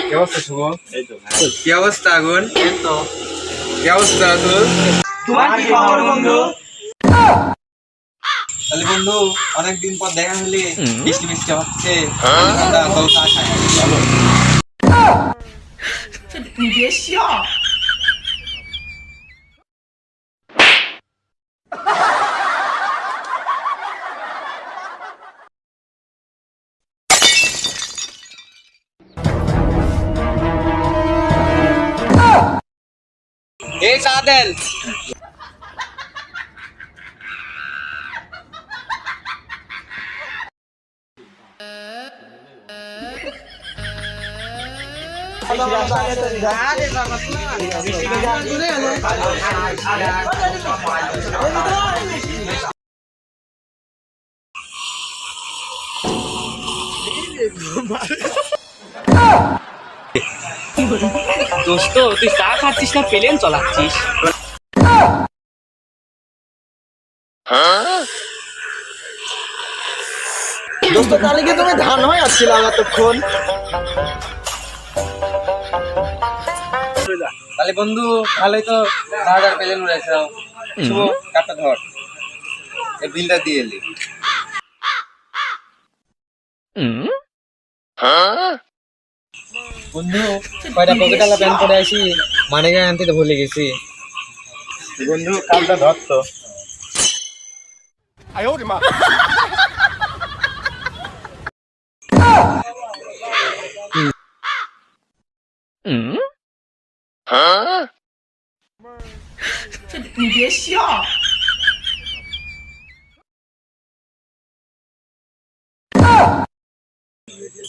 কি অবস্থা শুভ? কি অবস্থা আগুন? কি অবস্থা তোর তোমার কি খবর বন্ধু? তাহলে বন্ধু অনেকদিন পর দেখা হলে মিষ্টি মিষ্টি হচ্ছে। তা চা খাই চলো এই চা দেন দোস্ত তুই চা খাচ্ছিস না প্লেন চালাচ্ছিস? দোস্ত তাহলে কি তুমি ধান হয়ে আসছিলাম এতক্ষণ। তাহলে বন্ধু ভালোই তো হাজার পেলেন উড়াইছে শুভ কাপটা ধর। এই বিলটা দিয়ে এলি। বন্ধু কয়টা পকেটালা প্যান্ট পরে আসি মানে আনতে তো ভুলে গেছি। বন্ধু কাপটা ধর তো।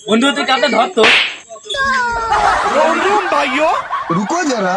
বন্ধু তুই কাপটা ধর তো। রুকো যারা